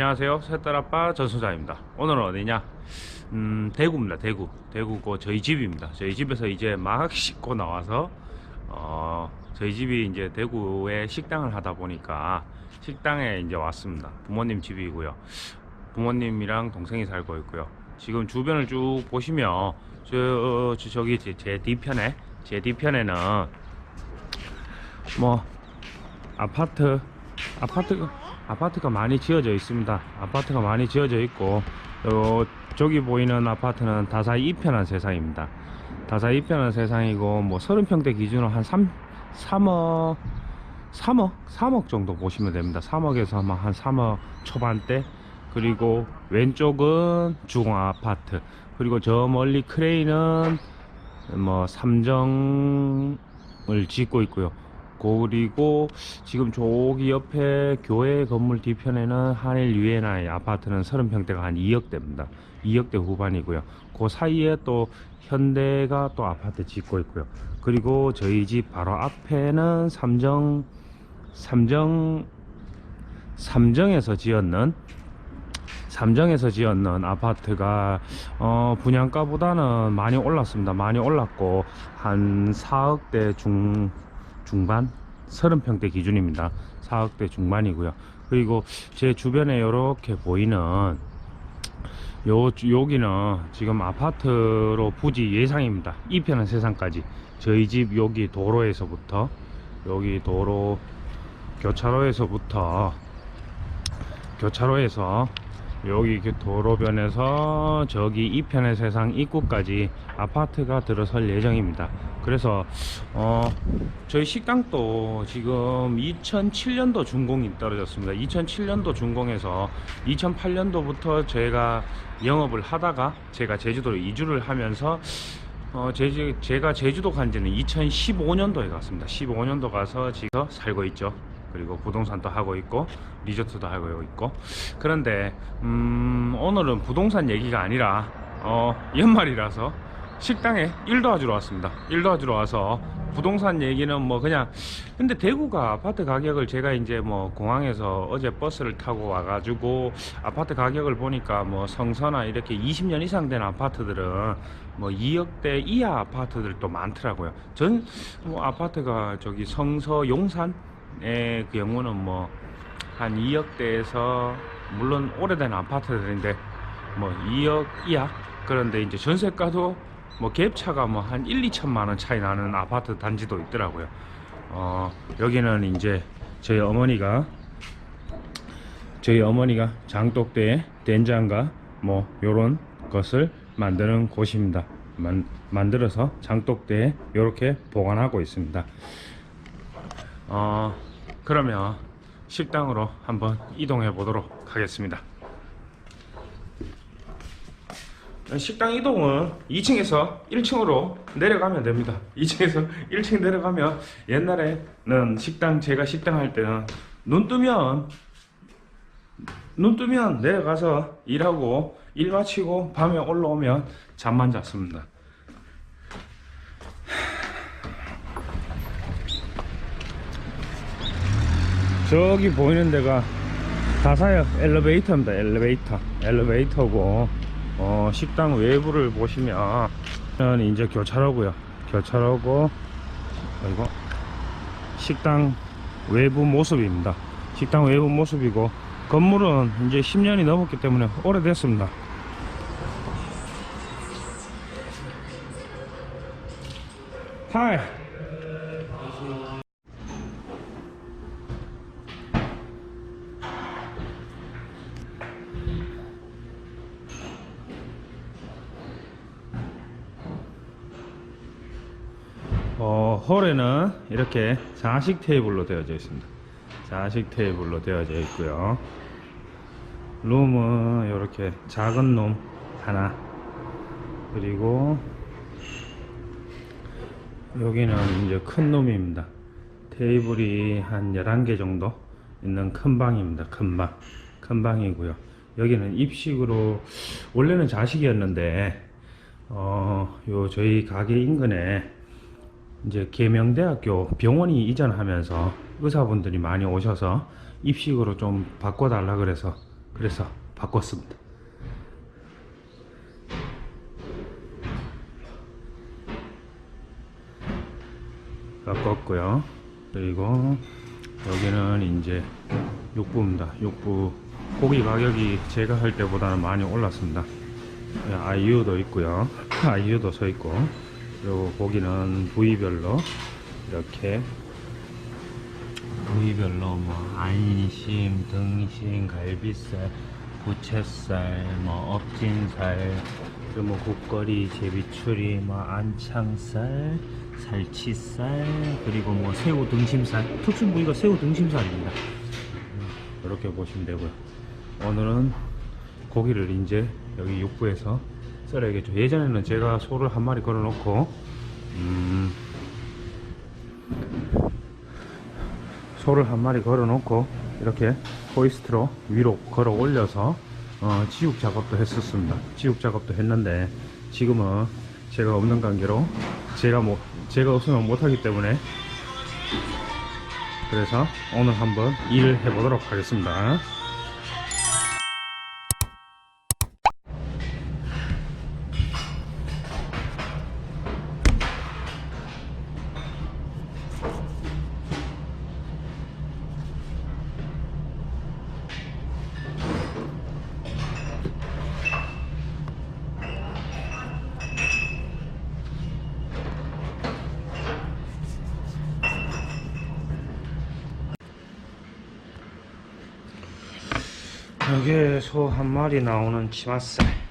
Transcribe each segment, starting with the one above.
안녕하세요. 새딸아빠 전소장입니다. 오늘은 어디냐? 음, 대구입니다. 대구. 대구고 저희 집입니다. 저희 집에서 이제 막 씻고 나와서 어, 저희 집이 이제 대구에 식당을 하다 보니까 식당에 이제 왔습니다. 부모님 집이고요. 부모님이랑 동생이 살고 있고요. 지금 주변을 쭉 보시면 저, 저 저기 제, 제 뒤편에 제 뒤편에는 뭐 아파트 아파트가 아파트가 많이 지어져 있습니다. 아파트가 많이 지어져 있고 요 저기 보이는 아파트는 다사이 이편한 세상입니다. 다사이 이편한 세상이고 뭐 30평대 기준으로 한 3, 3억 3억 3억 정도 보시면 됩니다. 3억에서 아마 한 3억 초반대 그리고 왼쪽은 주공 아파트 그리고 저 멀리 크레인은 뭐 삼정을 짓고 있고요. 그리고 지금 저기 옆에 교회 건물 뒤편에는 한일 유엔아의 아파트는 30평대가 한 2억대입니다. 2억대 후반이고요. 그 사이에 또 현대가 또 아파트 짓고 있고요. 그리고 저희 집 바로 앞에는 삼정 삼정 삼정에서 지었는 삼정에서 지었는 아파트가 어, 분양가보다는 많이 올랐습니다. 많이 올랐고 한 4억대 중 중반 30평대 기준입니다. 4억대 중반이고요. 그리고 제 주변에 이렇게 보이는 요 여기는 지금 아파트로 부지 예상입니다. 이편은 세상까지 저희 집 여기 도로에서부터 여기 도로 교차로에서부터 교차로에서 여기 이렇게 도로변에서 저기 이편의 세상 입구까지 아파트가 들어설 예정입니다. 그래서 어 저희 식당도 지금 2007년도 준공이 떨어졌습니다. 2007년도 준공해서 2008년도부터 제가 영업을 하다가 제가 제주도로 이주를 하면서 어, 제주, 제가 제주도 간 지는 2015년도에 갔습니다. 15년도 가서 지금 살고 있죠. 그리고 부동산도 하고 있고 리조트도 하고 있고 그런데 음, 오늘은 부동산 얘기가 아니라 어, 연말이라서 식당에 일 도와주러 왔습니다. 일 도와주러 와서 부동산 얘기는 뭐 그냥 근데 대구가 아파트 가격을 제가 이제 뭐 공항에서 어제 버스를 타고 와가지고 아파트 가격을 보니까 뭐 성서나 이렇게 20년 이상 된 아파트들은 뭐 2억대 이하 아파트들도 많더라고요. 전 뭐 아파트가 저기 성서 용산의 그 경우는 뭐 한 2억대에서 물론 오래된 아파트들인데 뭐 2억 이하 그런데 이제 전세가도 뭐 갭차가 뭐 한 1, 2천만 원 차이 나는 아파트 단지도 있더라고요. 어, 여기는 이제 저희 어머니가 저희 어머니가 장독대에 된장과 뭐 요런 것을 만드는 곳입니다. 만, 만들어서 장독대에 이렇게 보관하고 있습니다. 어, 그러면 식당으로 한번 이동해 보도록 하겠습니다. 식당 이동은 2층에서 1층으로 내려가면 됩니다. 2층에서 1층 내려가면 옛날에는 식당 제가 식당 할 때는 눈 뜨면 눈 뜨면 내려가서 일하고 일 마치고 밤에 올라오면 잠만 잤습니다. 저기 보이는 데가 다사역 엘리베이터입니다. 엘리베이터. 엘리베이터고 어, 식당 외부를 보시면 이제 교차로고요. 교차로고 그리고 식당 외부 모습입니다. 식당 외부 모습이고 건물은 이제 10년이 넘었기 때문에 오래됐습니다. 하 홀에는 이렇게 좌식 테이블로 되어져 있습니다. 좌식 테이블로 되어져 있고요. 룸은 이렇게 작은 룸 하나 그리고 여기는 이제 큰 룸입니다. 테이블이 한 11개 정도 있는 큰 방입니다. 큰 방. 큰 방이고요. 여기는 입식으로 원래는 자식이었는데 어, 요 저희 가게 인근에 이제 계명대학교 병원이 이전하면서 의사분들이 많이 오셔서 입식으로 좀 바꿔달라 그래서 그래서 바꿨습니다. 바꿨고요. 그리고 여기는 이제 육부입니다. 육부 고기 가격이 제가 할 때보다는 많이 올랐습니다. 예, 아이유도 있고요. 아이유도 서 있고 그리고 고기는 부위별로 이렇게 부위별로 뭐 안심, 등심, 갈비살, 부채살, 뭐 업진살, 그리고 뭐 국거리, 제비추리, 뭐 안창살, 살치살, 그리고 뭐 새우 등심살. 특수 부위가 새우 등심살입니다. 이렇게 보시면 되고요. 오늘은 고기를 이제 여기 육부에서 썰어야겠죠. 예전에는 제가 소를 한 마리 걸어 놓고 음, 소를 한 마리 걸어 놓고 이렇게 호이스트로 위로 걸어 올려서 어, 지육 작업도 했었습니다. 지육 작업도 했는데 지금은 제가 없는 관계로 제가 뭐 제가 없으면 못하기 때문에 그래서 오늘 한번 일을 해보도록 하겠습니다. 여기에 소 한 마리 나오는 치맛살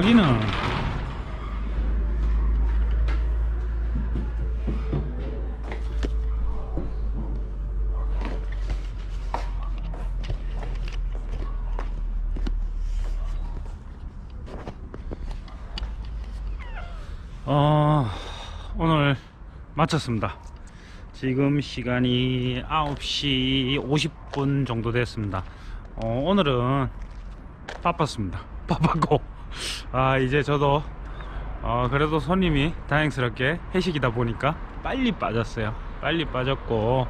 하기는 어, 오늘 마쳤습니다. 지금 시간이 9시 50분 정도 됐습니다. 어, 오늘은 바빴습니다. 바빴고, 아, 이제 저도, 어, 그래도 손님이 다행스럽게 회식이다 보니까 빨리 빠졌어요. 빨리 빠졌고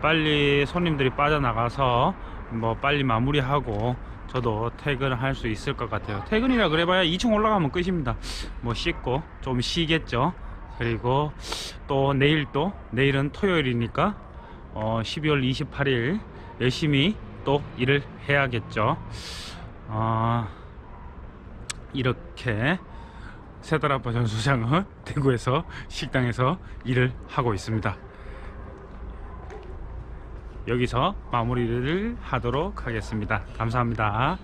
빨리 손님들이 빠져나가서 뭐 빨리 마무리하고 저도 퇴근할 수 있을 것 같아요. 퇴근이라 그래봐야 2층 올라가면 끝입니다. 뭐 씻고 좀 쉬겠죠. 그리고 또 내일 또 내일은 토요일이니까 어 12월 28일 열심히 또 일을 해야겠죠. 어, 이렇게 세달아빠 전 소장은 대구에서 식당에서 일을 하고 있습니다. 여기서 마무리를 하도록 하겠습니다. 감사합니다.